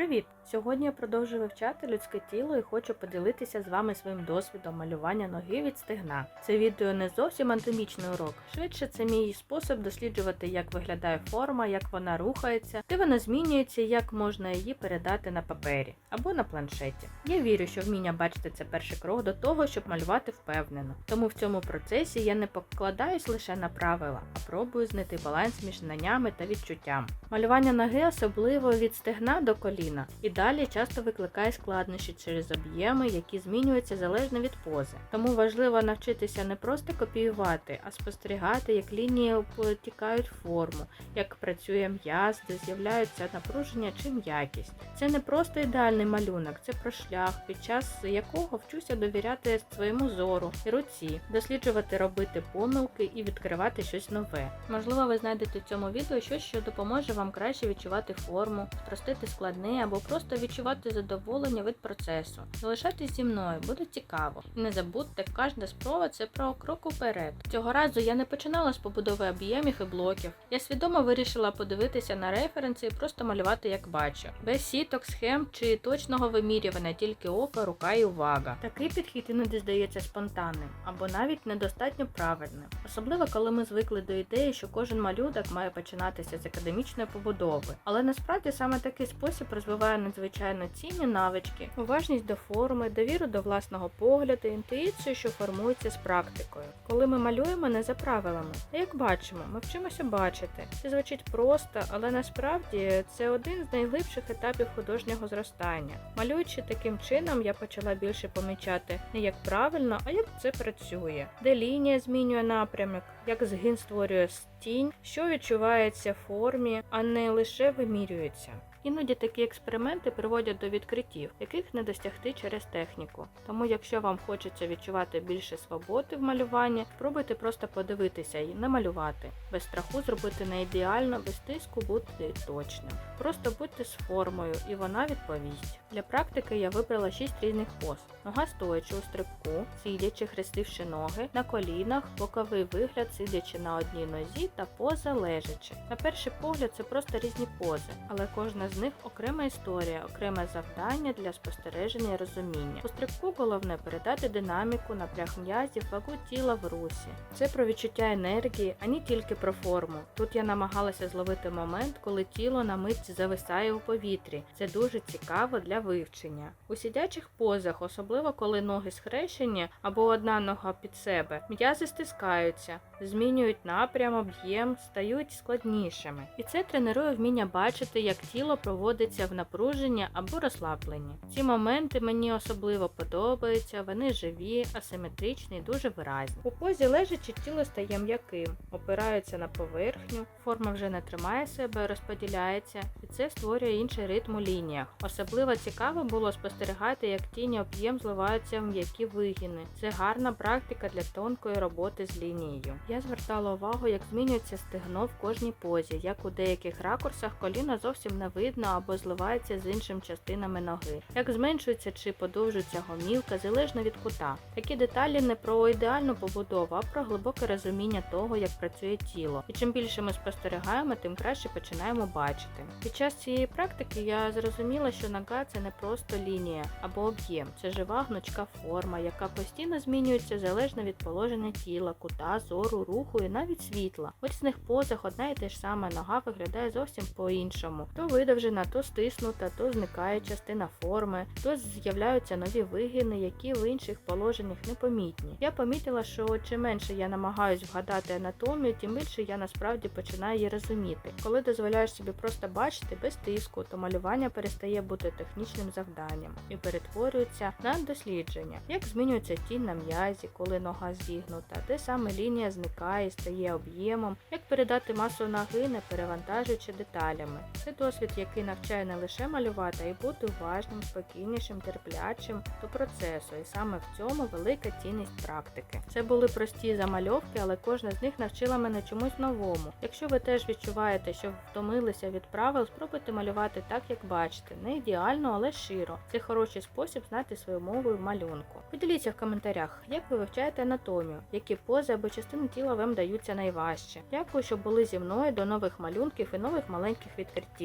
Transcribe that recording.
Привіт! Сьогодні я продовжую вивчати людське тіло і хочу поділитися з вами своїм досвідом малювання ноги від стегна. Це відео не зовсім анатомічний урок. Швидше це мій спосіб досліджувати, як виглядає форма, як вона рухається, де вона змінюється, і як можна її передати на папері або на планшеті. Я вірю, що вміння бачити це перший крок до того, щоб малювати впевнено. Тому в цьому процесі я не покладаюсь лише на правила, а пробую знайти баланс між знаннями та відчуттям. Малювання ноги особливо від стегна до коліна і далі часто викликає складнощі через об'єми, які змінюються залежно від пози. Тому важливо навчитися не просто копіювати, а спостерігати, як лінії потікають форму, як працює м'яз, де з'являються напруження чи м'якість. Це не просто ідеальний малюнок, це про шлях, під час якого вчуся довіряти своєму зору і руці, досліджувати, робити помилки і відкривати щось нове. Можливо, ви знайдете в цьому відео щось, що допоможе вам краще відчувати форму, спростити або просто відчувати задоволення від процесу. Залишайтесь зі мною, буде цікаво. І не забудьте, кожна спроба це про крок уперед. Цього разу я не починала з побудови об'ємів і блоків. Я свідомо вирішила подивитися на референси і просто малювати як бачу, без сіток, схем чи точного вимірювання, тільки око, рука і увага. Такий підхід іноді здається спонтанним або навіть недостатньо правильним, особливо коли ми звикли до ідеї, що кожен малюнок має починатися з академічної побудови. Але насправді саме такий спосіб розвиває надзвичайно цінні навички, уважність до форми, довіру до власного погляду, інтуїцію, що формується з практикою. Коли ми малюємо не за правилами, а як бачимо, ми вчимося бачити. Це звучить просто, але насправді це один з найглибших етапів художнього зростання. Малюючи таким чином, я почала більше помічати не як правильно, а як це працює, де лінія змінює напрямок, як згин створює тінь, що відчувається в формі, а не лише вимірюється. Іноді такі експерименти приводять до відкриттів, яких не досягти через техніку. Тому, якщо вам хочеться відчувати більше свободи в малюванні, спробуйте просто подивитися і не малювати, без страху зробити не ідеально, без тиску бути точним. Просто будьте з формою, і вона відповість. Для практики я вибрала 6 різних поз: нога стоячи у стрибку, сидячи, хрестивши ноги, на колінах, боковий вигляд, сидячи на одній нозі та поза лежачи. На перший погляд це просто різні пози, але кожна з них окрема історія, окреме завдання для спостереження і розуміння. У стрибку головне передати динаміку, напряг м'язів, вагу тіла в русі. Це про відчуття енергії, а не тільки про форму. Тут я намагалася зловити момент, коли тіло на мить зависає у повітрі. Це дуже цікаво для вивчення. У сидячих позах, особливо коли ноги схрещені або одна нога під себе, м'язи стискаються, змінюють напрям, об'єм, стають складнішими. І це тренує вміння бачити, як тіло проводиться в напруженні або розслабленні. Ці моменти мені особливо подобаються, вони живі, асиметричні і дуже виразні. У позі лежачи тіло стає м'яким, опирається на поверхню, форма вже не тримає себе, розподіляється, і це створює інший ритм у лініях. Особливо цікаво було спостерігати, як тіні об'єм зливаються в м'які вигини. Це гарна практика для тонкої роботи з лінією. Я звертала увагу, як змінюється стегно в кожній позі, як у деяких ракурсах коліна зовсім не видно або зливається з іншими частинами ноги, як зменшується чи подовжується гомілка залежно від кута. Такі деталі не про ідеальну побудову, а про глибоке розуміння того, як працює тіло. І чим більше ми спостерігаємо, тим краще починаємо бачити. Під час цієї практики я зрозуміла, що нога це не просто лінія або об'єм, це жива гнучка форма, яка постійно змінюється залежно від положення тіла, кута, зору, руху і навіть світла. В різних позах одна і те ж сама нога виглядає зовсім по-іншому. То видовжена, то стиснута, то зникає частина форми, то з'являються нові вигини, які в інших положеннях непомітні. Я помітила, що чим менше я намагаюсь вгадати анатомію, тим більше я насправді починаю її розуміти. Коли дозволяєш собі просто бачити без тиску, то малювання перестає бути технічним завданням і перетворюється на дослідження, як змінюється тінь на м'язі, коли нога зігнута, де саме лінія зникає стає об'ємом, як передати масу ноги, не перевантажуючи деталями. Це досвід, який навчає не лише малювати, а й бути уважним, спокійнішим, терплячим до процесу. І саме в цьому велика цінність практики. Це були прості замальовки, але кожна з них навчила мене чомусь новому. Якщо ви теж відчуваєте, що втомилися від правил, спробуйте малювати так, як бачите. Не ідеально, але щиро. Це хороший спосіб знати свою мову в малюнку. Поділіться в коментарях, як ви вивчаєте анатомію, які пози або частини тіла вам даються найважче. Дякую, що були зі мною до нових малюнків і нових маленьких відкриттів.